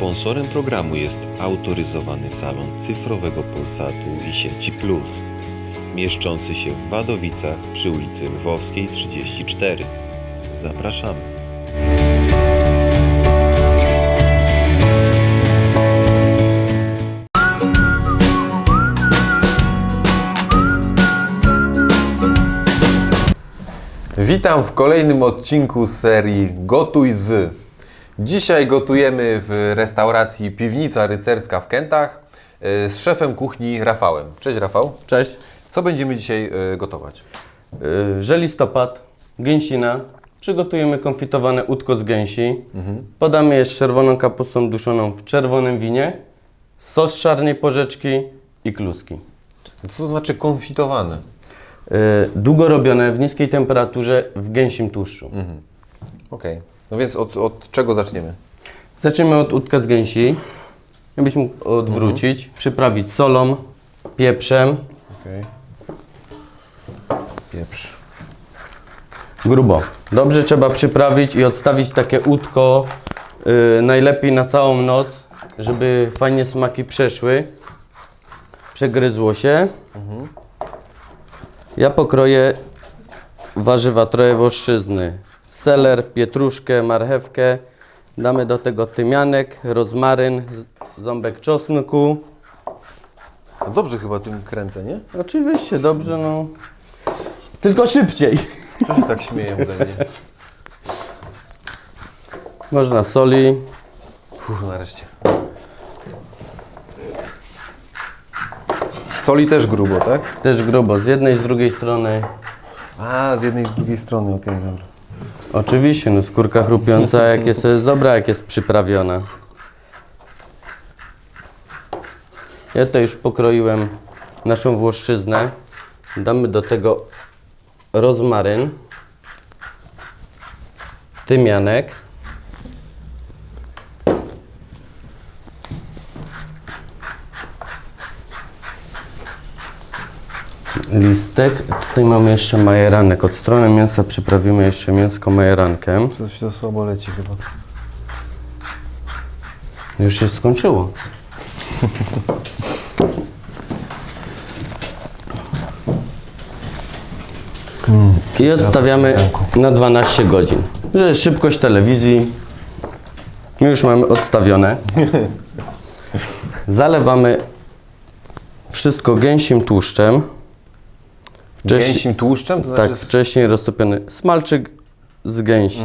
Sponsorem programu jest autoryzowany salon cyfrowego Polsatu i sieci Plus, mieszczący się w Wadowicach przy ulicy Lwowskiej 34. Zapraszamy. Witam w kolejnym odcinku serii Gotuj z. Dzisiaj gotujemy w restauracji Piwnica Rycerska w Kętach y, z szefem kuchni Rafałem. Cześć Rafał. Cześć. Co będziemy dzisiaj y, gotować? Yy, że listopad, gęsina. Przygotujemy konfitowane udko z gęsi. Podamy je z czerwoną kapustą duszoną w czerwonym winie, sos czarnej porzeczki i kluski. Co to znaczy konfitowane? Długo robione w niskiej temperaturze w gęsim tłuszczu. Okej. No więc od, od czego zaczniemy? Zaczniemy od udka z gęsi. Jakbyś mógł odwrócić, przyprawić solą, pieprzem, Okej. Pieprz. Grubo. Dobrze trzeba przyprawić i odstawić takie udko y, najlepiej na całą noc, żeby fajnie smaki przeszły. Przegryzło się. Ja pokroję warzywa trochę włoszczyzny. Seler, pietruszkę, marchewkę. Damy do tego tymianek, rozmaryn, ząbek czosnku. No dobrze chyba tym kręcę, nie? Oczywiście, dobrze, no. Tylko szybciej. Co się tak śmieją ze mnie? Można soli. Fuh, nareszcie. Soli też grubo, tak? Też grubo, z jednej, z drugiej strony. A, z jednej z drugiej strony, okej, dobra. Oczywiście, no skórka chrupiąca, jak jest, jest dobra, jak jest przyprawiona. Ja to już pokroiłem naszą włoszczyznę. Damy do tego rozmaryn, tymianek, listek. Tutaj mamy jeszcze majeranek. Od strony mięsa przyprawimy jeszcze mięsko majerankiem. Coś to słabo leci chyba. Już się skończyło. I odstawiamy na 12 godzin. Że szybkość telewizji. My już mamy odstawione. Zalewamy wszystko gęsim tłuszczem. Wcześniej- Gęsim tłuszczem? To tak, znaczy... wcześniej roztopiony smalczyk z gęsi.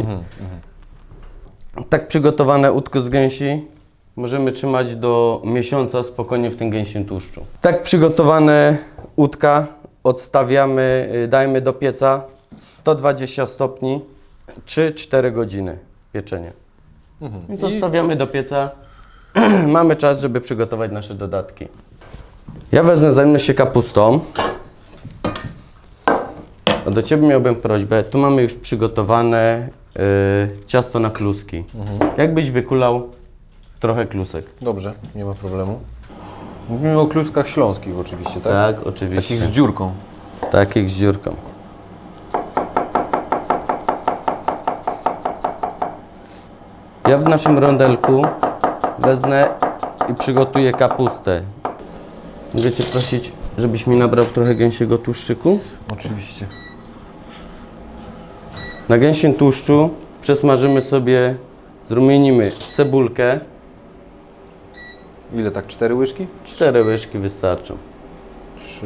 Tak przygotowane udko z gęsi możemy trzymać do miesiąca spokojnie w tym gęsim tłuszczu. Tak przygotowane udka odstawiamy, y, dajmy do pieca 120 stopni 3-4 godziny pieczenia. Więc odstawiamy do pieca. Mamy czas, żeby przygotować nasze dodatki. Ja wezmę, zajmę się kapustą. A do Ciebie miałbym prośbę. Tu mamy już przygotowane y, ciasto na kluski. Jakbyś wykulał trochę klusek. Dobrze, nie ma problemu. Mówimy o kluskach śląskich oczywiście, tak? Tak, oczywiście. Takich z dziurką. Takich z dziurką. Ja w naszym rondelku wezmę i przygotuję kapustę. Mogę Cię prosić, żebyś mi nabrał trochę gęsiego tłuszczyku? Oczywiście. Na gęsim tłuszczu przesmażymy sobie, zrumienimy cebulkę. Ile tak? Cztery łyżki? Cztery łyżki wystarczą. Trzy.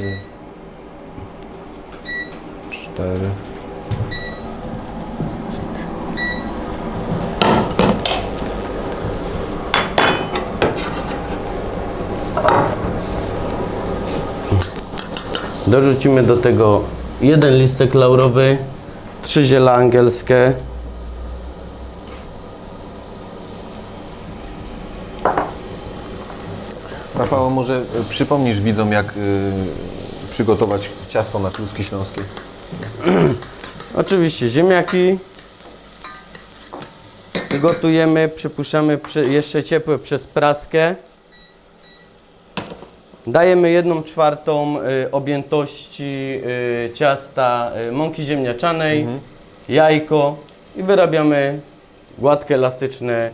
Cztery. Dorzucimy do tego jeden listek laurowy, trzy ziela angielskie, Rafał, może y, przypomnisz widzom, jak y, przygotować ciasto na kluski śląskie? Oczywiście ziemniaki. Gotujemy, przypuszczamy jeszcze ciepłe przez praskę. Dajemy jedną czwartą y, objętości y, ciasta y, mąki ziemniaczanej, jajko i wyrabiamy gładkie, elastyczne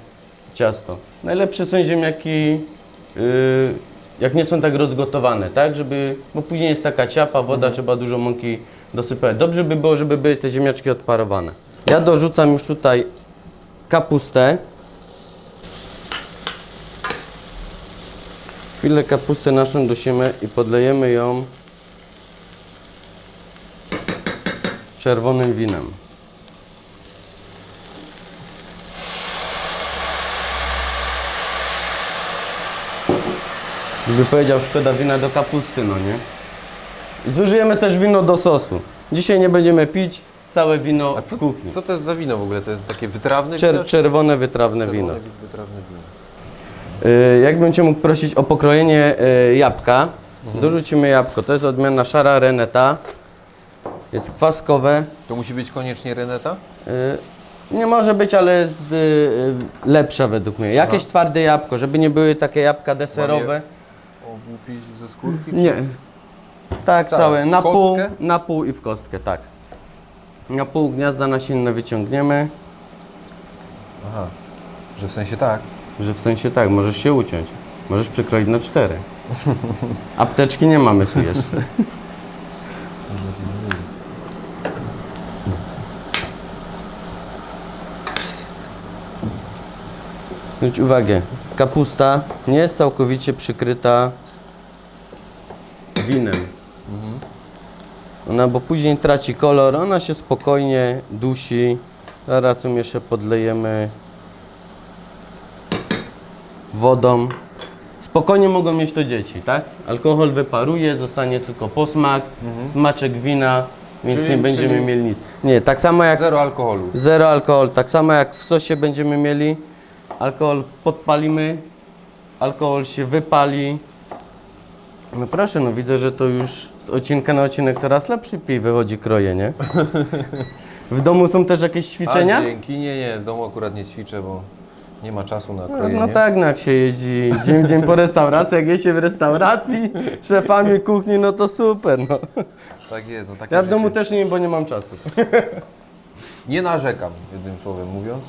ciasto. Najlepsze są ziemniaki, jak nie są tak rozgotowane, tak? Żeby, bo później jest taka ciapa, woda, trzeba dużo mąki dosypać. Dobrze by było, żeby były te ziemniaczki odparowane. Ja dorzucam już tutaj kapustę. Chwilę kapustę naszą dusimy i podlejemy ją czerwonym winem. Gdyby powiedział, szkoda wina do kapusty, no nie? I zużyjemy też wino do sosu. Dzisiaj nie będziemy pić całe wino A co, w kuchni. co to jest za wino w ogóle? To jest takie wytrawne Czer- wino? czerwone, wytrawne czerwone wino. wi- Wytrawne wino. Y, Jakbym Cię mógł prosić o pokrojenie y, jabłka, dorzucimy jabłko. To jest odmiana szara reneta. Jest kwaskowe. To musi być koniecznie reneta? Y, Nie może być, ale jest lepsza według mnie. Jakieś twarde jabłko, żeby nie były takie jabłka deserowe. Ogłupić ze skórki? czy- Nie. Tak, Całe. całe. Na pół, na pół i w kostkę, tak. Na pół gniazda nasienne wyciągniemy, Aha, że w sensie tak. Że w sensie tak, możesz się uciąć. Możesz przykroić na cztery. Apteczki nie mamy tu jeszcze. Zwróć uwagę, kapusta nie jest całkowicie przykryta winem. Ona, bo później traci kolor, ona się spokojnie dusi. Zaraz ją jeszcze podlejemy wodą. Spokojnie mogą mieć to dzieci, tak? Alkohol wyparuje, zostanie tylko posmak, smaczek wina, więc Czyli- nie będziemy czyli- mieli nic. Nie, tak samo jak Zero alkoholu. Zero alkohol, tak samo jak w sosie będziemy mieli. Alkohol podpalimy, alkohol się wypali. No proszę, no widzę, że to już z odcinka na odcinek coraz lepszy pij wychodzi kroje, nie? W domu są też jakieś ćwiczenia? A, dzięki. Nie, nie, w domu akurat nie ćwiczę, bo nie ma czasu na No, krojenie. no tak, no jak się jeździ dzień w dzień po restauracji, jak je się w restauracji, szefami kuchni, no to super, no. Tak jest, no takie Ja w domu życie. też nie, bo nie mam czasu. Nie narzekam, jednym słowem mówiąc.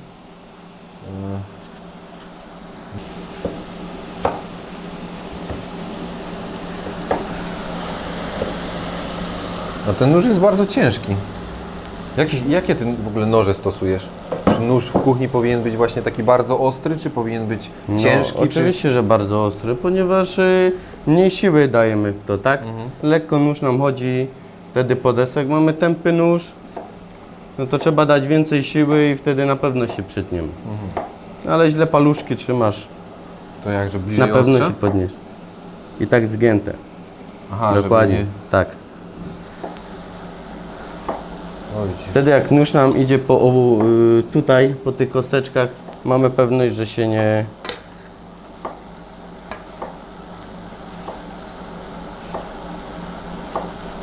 No ten nóż jest bardzo ciężki. Jakie, jakie ty w ogóle noże stosujesz? Czy nóż w kuchni powinien być właśnie taki bardzo ostry, czy powinien być ciężki? No, oczywiście, że bardzo ostry, ponieważ y, mniej siły dajemy w to, tak? Mhm. Lekko nóż nam chodzi wtedy po desek. Mamy tępy nóż, no to trzeba dać więcej siły i wtedy na pewno się przytniemy. Mhm. Ale źle paluszki trzymasz, Czy to jak, że bliżej na pewno ostrza? się podniesz. I tak zgięte, Aha, dokładnie, Żeby tak. nie... Widzisz. Wtedy jak nóż nam idzie po obu, y, tutaj, po tych kosteczkach, mamy pewność, że się nie...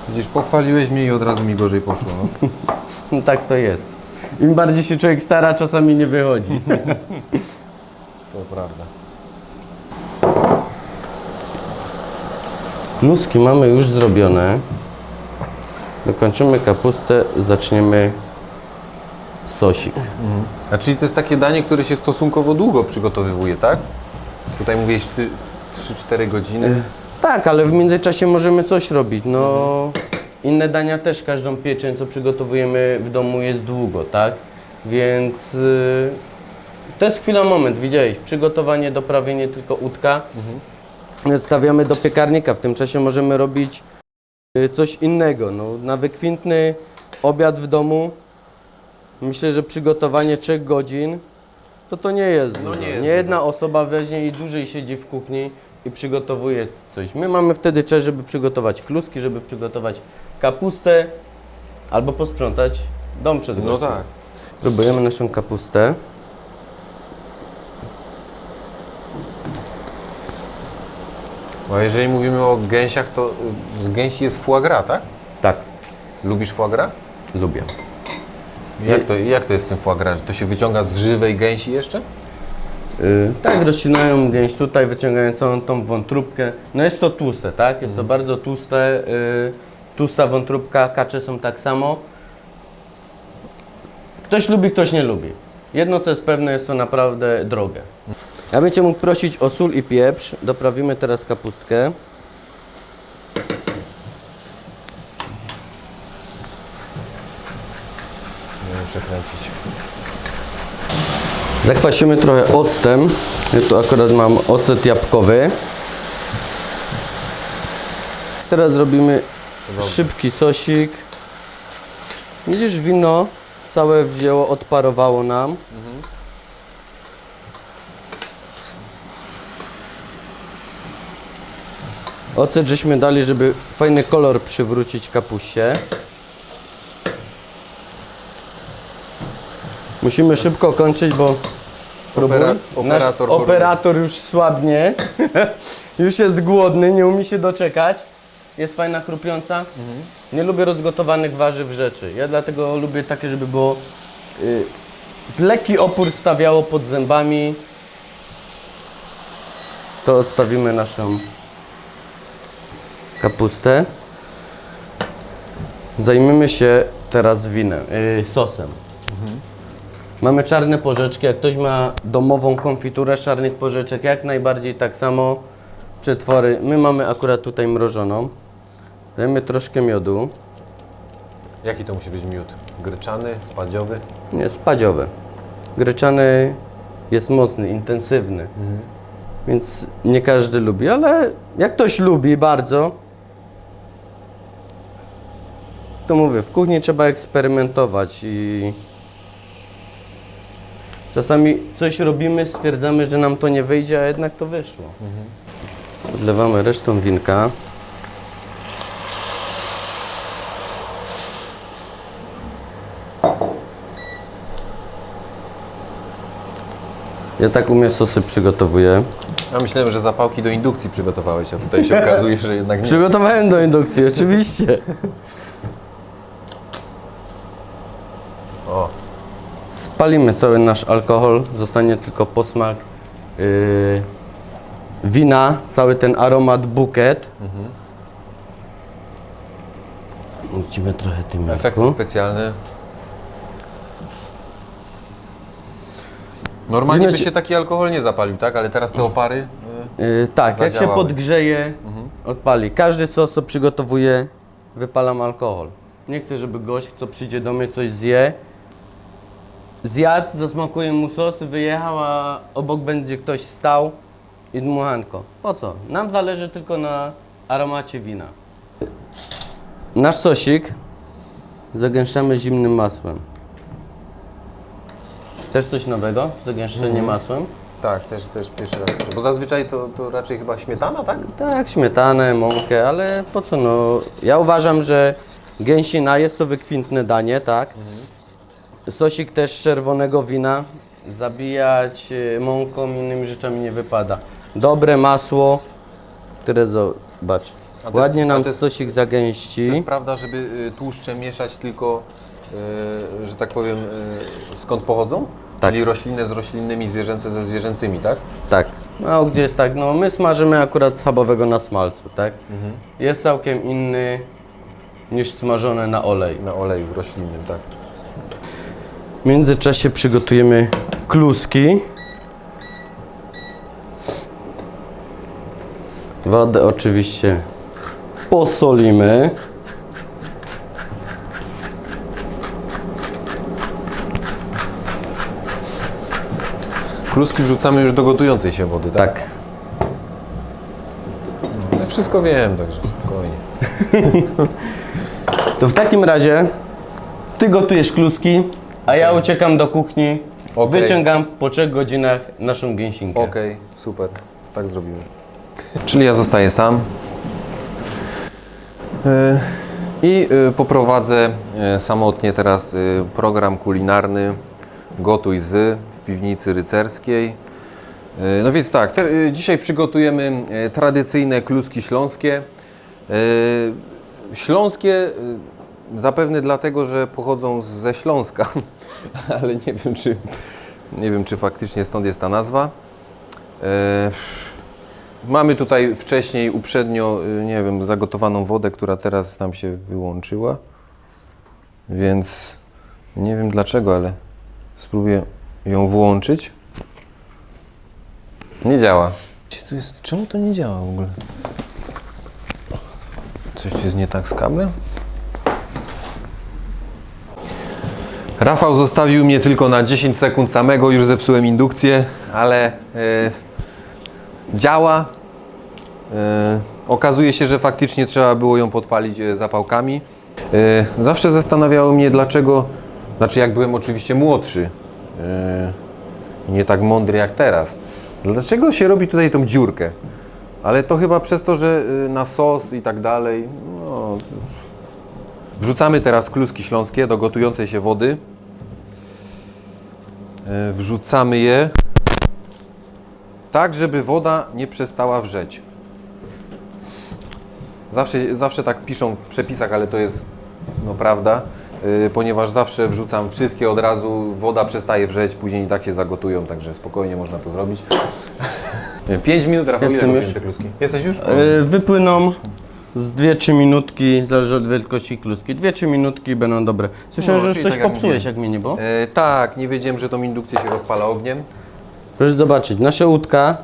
Widzisz, pochwaliłeś mnie i od razu mi gorzej poszło. No. No tak to jest. Im bardziej się człowiek stara, czasami nie wychodzi. To prawda. Kluski mamy już zrobione. Dokończymy kapustę, zaczniemy sosik. A czyli to jest takie danie, które się stosunkowo długo przygotowywuje, tak? Tutaj mówiłeś 3-4 godziny. Tak, ale w międzyczasie możemy coś robić. No, inne dania też każdą pieczeń, co przygotowujemy w domu jest długo, tak? Więc y, to jest chwila, moment, widziałeś, przygotowanie, doprawienie tylko udka. Odstawiamy do piekarnika, w tym czasie możemy robić y, coś innego. No, na wykwintny obiad w domu, myślę, że przygotowanie 3 godzin, to to nie jest No dużo. nie jest nie jedna osoba weźmie i dłużej siedzi w kuchni i przygotowuje coś. My mamy wtedy czas, żeby przygotować kluski, żeby przygotować kapustę albo posprzątać dom przed No gościem. tak. Próbujemy naszą kapustę. Bo jeżeli mówimy o gęsiach, to y, z gęsi jest foie gras, tak? Tak, Lubisz foie gras? lubię. Jak to, jak to jest z tym foie gras? To się wyciąga z żywej gęsi jeszcze? Yy, tak, rozcinają gęś tutaj, wyciągają całą tą wątróbkę. No jest to tłuste, tak? Jest to bardzo tłuste. Yy, tłusta wątróbka, kacze są tak samo. Ktoś lubi, ktoś nie lubi. Jedno co jest pewne, jest to naprawdę drogie. Ja bym Cię mógł prosić o sól i pieprz. Doprawimy teraz kapustkę. Muszę kręcić. Zakwasimy trochę octem. Ja tu akurat mam ocet jabłkowy. Teraz zrobimy szybki sosik. Widzisz, wino całe wzięło, odparowało nam. Ocet żeśmy dali, żeby fajny kolor przywrócić kapuście. Musimy szybko kończyć, bo. Opera- Nasz operator choruje. operator już słabnie. już jest głodny, nie umie się doczekać. Jest fajna, chrupiąca. Mhm. Nie lubię rozgotowanych warzyw rzeczy. Ja dlatego lubię takie, żeby było y, lekki opór stawiało pod zębami. To odstawimy naszą kapustę. Zajmiemy się teraz winem, y, sosem. Mamy czarne porzeczki. Jak ktoś ma domową konfiturę czarnych porzeczek, jak najbardziej tak samo. Przetwory. My mamy akurat tutaj mrożoną. Dajemy troszkę miodu. Jaki to musi być miód? Gryczany, spadziowy? Nie, spadziowy. Gryczany jest mocny, intensywny. Więc nie każdy lubi, ale jak ktoś lubi bardzo, to mówię, w kuchni trzeba eksperymentować i czasami coś robimy, stwierdzamy, że nam to nie wyjdzie, a jednak to wyszło. Odlewamy resztą winka. Ja tak umiem sosy przygotowuję. Ja myślałem, że zapałki do indukcji przygotowałeś, a tutaj się okazuje, że jednak nie. Przygotowałem do indukcji, oczywiście. O, Spalimy cały nasz alkohol, zostanie tylko posmak yy, wina, cały ten aromat bukiet. Wrócimy trochę tym efekt specjalny. Normalnie by się taki alkohol nie zapalił, tak? Ale teraz te opary... y, Yy, tak, jak się Zadziałały. podgrzeje, odpali. Każdy sos, co przygotowuje, wypalam alkohol. Nie chcę, żeby gość, kto przyjdzie do mnie, coś zje, zjadł, zasmakuje mu sos, wyjechał, a obok będzie ktoś stał i dmuchanko. Po co? Nam zależy tylko na aromacie wina. Nasz sosik zagęszczamy zimnym masłem. Też coś nowego? Zagęszczenie masłem? Tak, też, też pierwszy raz słyszę. Bo zazwyczaj to, to raczej chyba śmietana, tak? Tak, śmietanę, mąkę, ale po co no? Ja uważam, że gęsina jest to wykwintne danie, tak? Sosik też czerwonego wina zabijać y, mąką innymi rzeczami nie wypada. Dobre masło, które zobacz, A to ładnie jest- a nam to jest- sosik To zagęści. jest prawda, żeby y, tłuszcze mieszać tylko, y, że tak powiem, y, skąd pochodzą? Tak. Czyli roślinne z roślinnymi, zwierzęce ze zwierzęcymi, tak? Tak. No gdzie jest tak, no my smażymy akurat schabowego na smalcu, tak? Jest całkiem inny niż smażone na olej. Na oleju roślinnym, tak. W międzyczasie przygotujemy kluski. Wodę oczywiście posolimy. Kluski wrzucamy już do gotującej się wody, tak? Tak. Ja wszystko wiem, także spokojnie. To w takim razie ty gotujesz kluski, a ja uciekam do kuchni. Okej. Wyciągam po 3 godzinach naszą gęsinkę. Okej, super, tak zrobimy. Czyli ja zostaję sam. E, I e, poprowadzę e, samotnie teraz e, program kulinarny Gotuj z w piwnicy rycerskiej. E, No więc tak, te, e, dzisiaj przygotujemy e, tradycyjne kluski śląskie. E, Śląskie e, zapewne dlatego, że pochodzą ze Śląska, ale nie wiem czy, nie wiem, czy faktycznie stąd jest ta nazwa. E, Mamy tutaj wcześniej, uprzednio, y, nie wiem, zagotowaną wodę, która teraz nam się wyłączyła. Więc nie wiem dlaczego, ale spróbuję ją włączyć. Nie działa. To jest? Czemu to nie działa w ogóle? Coś jest nie tak z kablem? Rafał zostawił mnie tylko na 10 sekund samego, już zepsułem indukcję, ale e, działa. E, okazuje się, że faktycznie trzeba było ją podpalić e, zapałkami. E, zawsze zastanawiało mnie, dlaczego, znaczy jak byłem oczywiście młodszy, i nie tak mądry jak teraz, dlaczego się robi tutaj tą dziurkę? Ale to chyba przez to, że na sos i tak dalej. No, Wrzucamy teraz kluski śląskie do gotującej się wody. E, Wrzucamy je tak, żeby woda nie przestała wrzeć. Zawsze, zawsze tak piszą w przepisach, ale to jest no prawda, yy, ponieważ zawsze wrzucam wszystkie od razu, woda przestaje wrzeć, później i tak się zagotują, także spokojnie można to zrobić. 5 minut, Rafał, ile Jestem robiłem już. te kluski? Jesteś już? Yy, wypłyną z 2-3 minutki, zależy od wielkości kluski. 2-3 minutki będą dobre. Słyszałem, No, że już czyli coś tak jak popsułeś, jak mnie nie było. E, tak, nie wiedziałem, że tą indukcję się rozpala ogniem. Proszę zobaczyć, nasze łódka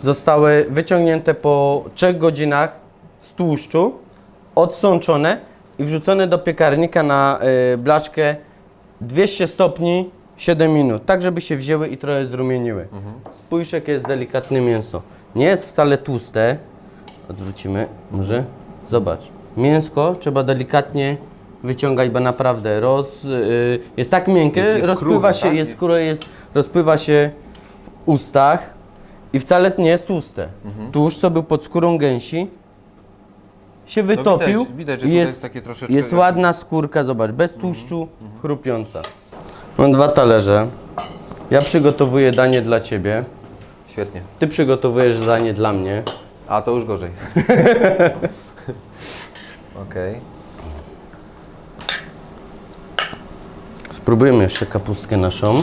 zostały wyciągnięte po 3 godzinach z tłuszczu, odsączone i wrzucone do piekarnika na y, blaszkę 200 stopni 7 minut, tak żeby się wzięły i trochę zrumieniły. Spójrz jakie jest delikatne mięso. Nie jest wcale tłuste. Odwrócimy, może? Zobacz. Mięsko trzeba delikatnie wyciągać, bo naprawdę roz, y, jest tak miękkie, Jest- jest rozpływa kruche, się, tak? jest skóra jest, rozpływa się w ustach i wcale nie jest tłuste. Mhm. Tłuszcz, co był pod skórą gęsi, się wytopił. No widać- widać, że i tutaj jest, takie troszeczkę Mhm. Jest ładna skórka, zobacz, bez tłuszczu, chrupiąca. Mam dwa talerze. Ja przygotowuję danie dla Ciebie. Świetnie. Ty przygotowujesz danie dla mnie. A, to już gorzej. Okej. Spróbujemy jeszcze kapustkę naszą.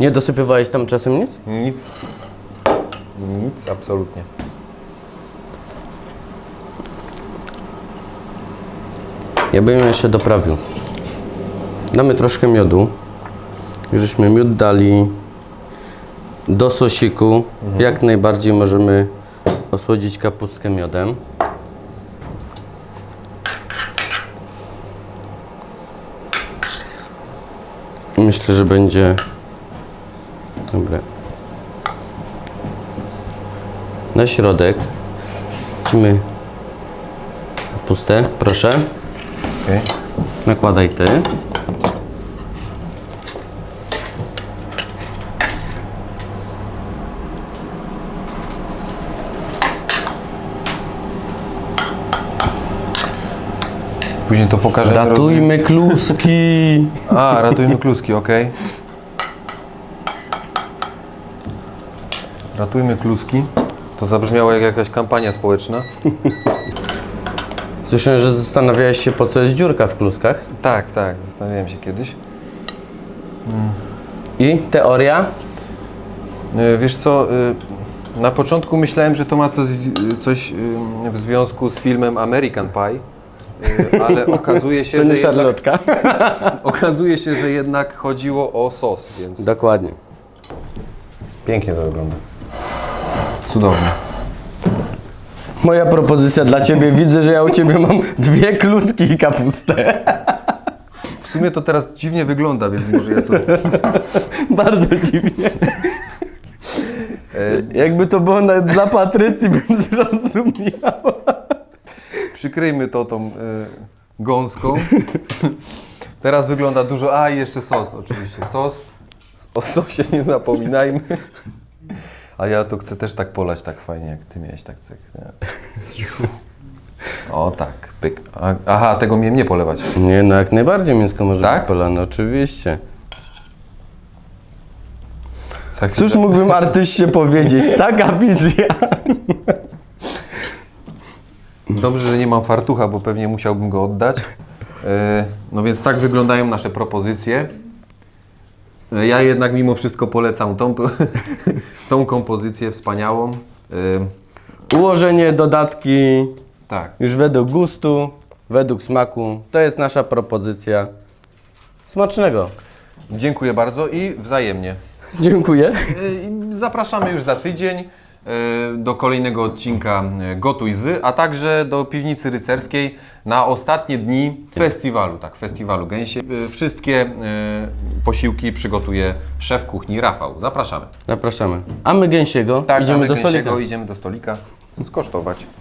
Nie dosypywałeś tam czasem nic? Nic. Nic, absolutnie. Ja bym ją jeszcze doprawił. Damy troszkę miodu. Już żeśmy miód dali do sosiku. Jak najbardziej możemy osłodzić kapustkę miodem. Myślę, że będzie dobre. Na środek wrzucimy kapustę, proszę. Okej. Nakładaj ty. Później to pokażemy. Ratujmy kluski. A, ratujmy kluski, okej. Ratujmy kluski. To zabrzmiało jak jakaś kampania społeczna. Słyszałem, że zastanawiałeś się, po co jest dziurka w kluskach. Tak, tak, zastanawiałem się kiedyś. I teoria? E, Wiesz co, e, na początku myślałem, że to ma coś, coś e, w związku z filmem American Pie, ale okazuje się, To że nie jednak, szarlotka. okazuje się, że jednak chodziło o sos, więc Dokładnie. pięknie to wygląda. Cudownie. Moja propozycja dla Ciebie. Widzę, że ja u Ciebie mam dwie kluski i kapustę. W sumie to teraz dziwnie wygląda, więc może ja to... Bardzo dziwnie. Jakby to było na, dla Patrycji, bym zrozumiał. Przykryjmy to tą y, gąską. Teraz wygląda dużo. A, i jeszcze sos, oczywiście. Sos. O sosie nie zapominajmy. A ja to chcę też tak polać tak fajnie, jak ty miałeś tak cyk. Nie? O tak, pyk. A, aha, tego miałem nie polewać. Nie, no jak najbardziej mięsko może Tak? być polane, oczywiście. Za chwilę- Cóż mógłbym artyście powiedzieć? Taka wizja. Dobrze, że nie mam fartucha, bo pewnie musiałbym go oddać. E, No więc tak wyglądają nasze propozycje. E, Ja jednak mimo wszystko polecam tą, tą kompozycję wspaniałą. E, Ułożenie, dodatki, Tak. już według gustu, według smaku. To jest nasza propozycja. Smacznego. Dziękuję bardzo i wzajemnie. Dziękuję. Zapraszamy już za tydzień do kolejnego odcinka y, Gotuj z, a także do Piwnicy Rycerskiej na ostatnie dni festiwalu, tak, festiwalu gęsie. Y, Wszystkie posiłki przygotuje szef kuchni Rafał. Zapraszamy. Zapraszamy. A my gęsiego Tak, idziemy do gęsiego, stolika. idziemy do stolika skosztować.